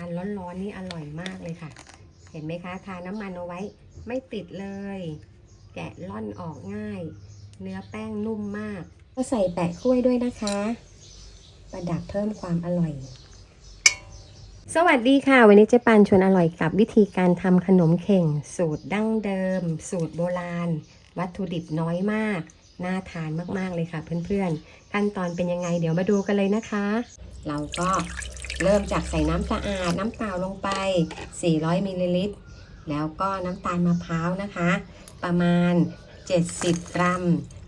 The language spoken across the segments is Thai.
านร้อนๆนี่อร่อยมากเลยค่ะ เห็นไหมคะ ทาน้ำมันเอาไว้ไม่ติดเลย แกะล่อนออกง่าย เนื้อแป้งนุ่มมาก ก็ใส่แปะกล้วยด้วยนะคะ ประดับเพิ่มความอร่อย สวัสดีค่ะ วันนี้เจ๊ปานชวนอร่อยกับวิธีการทำขนมเข่ง สูตรดั้งเดิม สูตรโบราณ วัตถุดิบน้อยมากน่าทานมาก ๆ เลยค่ะเพื่อนๆ ขั้นตอนเป็นยังไงเดี๋ยวมาดูกันเลยนะคะ เราก็ เริ่มจากใส่น้ำสะอาดน้ำเปล่าลงไป 400มิลลิลิตร แล้วก็น้ำตาลมะพร้าวนะคะ ประมาณ 70 กรัม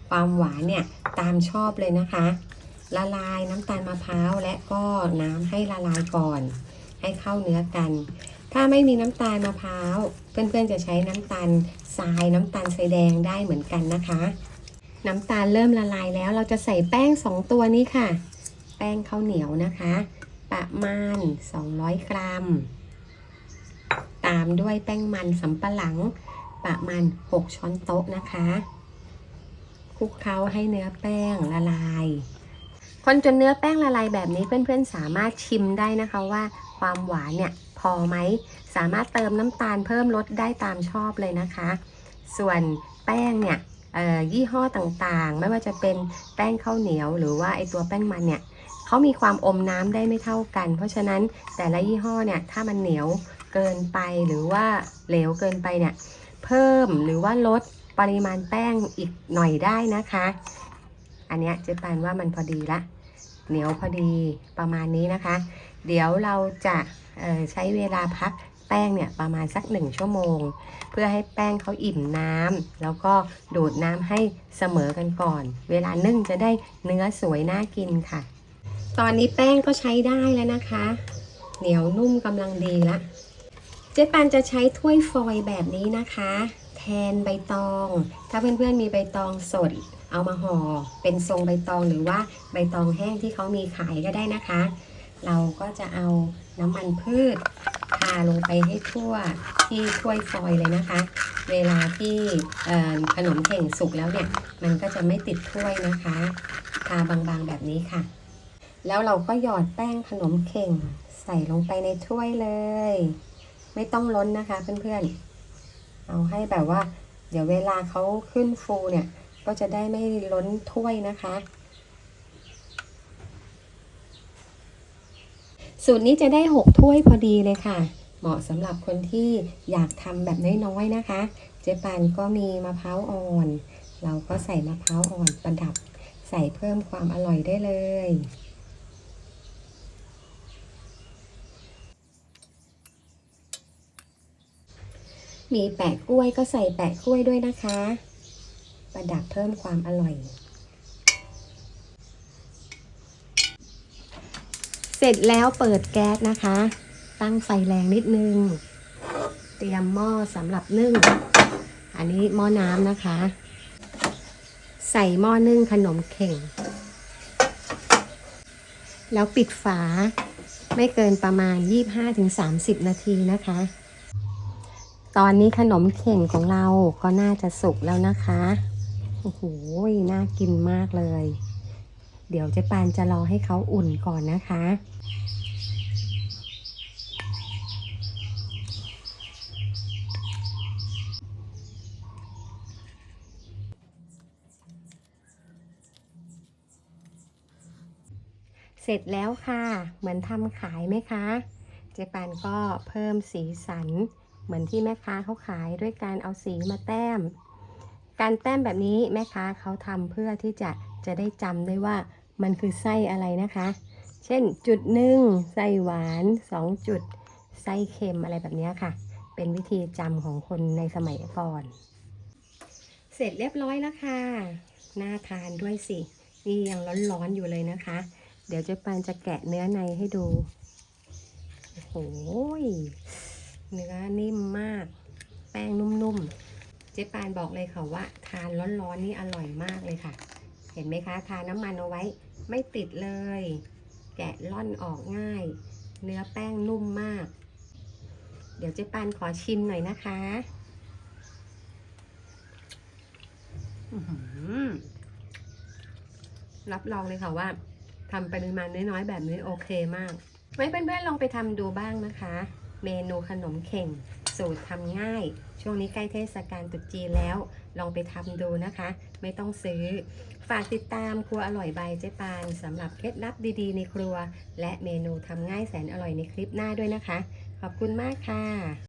ความหวานเนี่ยตามชอบเลยนะคะ ละลายน้ำตาลมะพร้าวและก็น้ำให้ละลายก่อน ให้เข้าเนื้อกัน ถ้าไม่มีน้ำตาลมะพร้าว เพื่อนๆจะใช้น้ำตาลทรายน้ำตาลทรายแดงได้เหมือนกันนะคะ น้ำตาลเริ่มละลายแล้วเราจะใส่แป้ง 2 ตัวนี้ค่ะ แป้งข้าวเหนียวนะคะ ประมาณ 200 กรัม ตามด้วยแป้งมันสำปะหลังประมาณ 6 ช้อนโต๊ะนะคะคลุกเคล้าให้เนื้อแป้งละลาย คนจนเนื้อแป้งละลายแบบนี้เพื่อนๆ สามารถชิมได้นะคะว่าความหวานเนี่ยพอไหม สามารถเติมน้ำตาลเพิ่มลดได้ตามชอบเลยนะคะ ส่วนแป้งเนี่ยยี่ห้อต่างๆ ไม่ว่าจะเป็นแป้งข้าวเหนียว หรือว่าไอตัวแป้งมันเนี่ย เขามีความอมน้ำได้ไม่เท่ากัน เพราะฉะนั้นแต่ละยี่ห้อเนี่ยถ้ามันเหนียวเกินไปหรือว่าเหลวเกินไปเนี่ยเพิ่มหรือว่าลดปริมาณแป้งอีกหน่อยได้นะคะ อันนี้เจ๊ปานว่ามันพอดีละ เหนียวพอดีประมาณนี้นะคะ เดี๋ยวเราจะใช้เวลาพักแป้งเนี่ยประมาณสักหนึ่งชั่วโมง เพื่อให้แป้งเขาอิ่มน้ำแล้วก็ดูดน้ำให้เสมอกันก่อน เวลานึ่งจะได้เนื้อสวยน่ากินค่ะ ตอนนี้แป้งก็ใช้ได้แล้วนะคะ เหนียวนุ่มกำลังดีละเจ๊ปานจะใช้ถ้วยฟอยแบบนี้นะคะ แทนใบตอง ถ้าเพื่อนๆมีใบตองสด เอามาห่อเป็นทรงใบตองหรือว่าใบตองแห้งที่เขามีขายก็ได้นะคะ เราก็จะเอาน้ำมันพืชทาลงไปให้ทั่วที่ถ้วยฟอยเลยนะคะ เวลาที่ขนมเข่งสุกแล้วเนี่ย มันก็จะไม่ติดถ้วยนะคะ ทาบางๆแบบนี้ค่ะ แล้วเราก็หยอดแป้งขนมเข่ง ใส่ลงไปในถ้วยเลย ไม่ต้องล้นนะคะเพื่อนๆ เอาให้แบบว่า เดี๋ยวเวลาเขาขึ้นฟูเนี่ย ก็จะได้ไม่ล้นถ้วยนะคะสูตรนี้จะได้ 6 ถ้วยพอดีเลยค่ะ เหมาะสำหรับคนที่อยากทำแบบน้อยๆนะคะ เจ๊ปานก็มีมะพร้าวอ่อน เราก็ใส่มะพร้าวอ่อนประดับ ใส่เพิ่มความอร่อยได้เลย มีแปะกล้วยก็ใส่แปะกล้วยด้วยนะคะ ประดับเพิ่มความอร่อย เสร็จแล้วเปิดแก๊สนะคะ ตั้งไฟแรงนิดนึง เตรียมหม้อสำหรับนึ่ง อันนี้หม้อน้ำนะคะ ใส่หม้อนึ่งขนมเข่ง แล้วปิดฝาไม่เกินประมาณ 25-30 นาทีนะคะ ตอนนี้ขนมเข่งของเราก็น่าจะสุกแล้วนะคะ โอ้โห น่ากินมากเลย เดี๋ยวเจ๊ปานจะรอให้เขาอุ่นก่อนนะคะ เสร็จแล้วค่ะ เหมือนทำขายไหมคะ เจ๊ปานก็เพิ่มสีสัน เหมือนที่แม่ค้าเขาขายด้วยการเอาสีมาแต้ม การแต้มแบบนี้แม่ค้าเขาทำเพื่อที่จะจะได้จำได้ว่ามันคือไส้อะไรนะคะ เช่นจุดหนึ่งไส้หวานสองจุดไส้เค็มอะไรแบบนี้ค่ะ เป็นวิธีจำของคนในสมัยก่อน เสร็จเรียบร้อยแล้วค่ะ น่าทานด้วยสิ นี่ยังร้อนๆอยู่เลยนะคะ เดี๋ยวเจ๊ปานจะแกะเนื้อในให้ดู โอ้โห เนื้อนิ่มมาก แป้งนุ่มๆ เจ๊ปานบอกเลยค่ะว่า ทานร้อนๆนี่อร่อยมากเลยค่ะ เห็นไหมคะ ทาน้ำมันเอาไว้ไม่ติดเลย แกะล่อนออกง่าย เนื้อแป้งนุ่มมาก เดี๋ยวเจ๊ปานขอชิมหน่อยนะคะอืรับรองเลยค่ะว่าทำปริมาณน้อยๆ แบบนี้โอเคมาก ไว้เพื่อนๆลองไปทำดูบ้างนะคะ เมนูขนมเข่ง สูตรทำง่าย ช่วงนี้ใกล้เทศกาลตรุษจีนแล้ว ลองไปทำดูนะคะ ไม่ต้องซื้อ ฝากติดตามครัวอร่อยใบยเจ๊ปานสำหรับเคล็ดลับดีๆ ในครัว และเมนูทำง่ายแสนอร่อยในคลิปหน้าด้วยนะคะ ขอบคุณมากค่ะ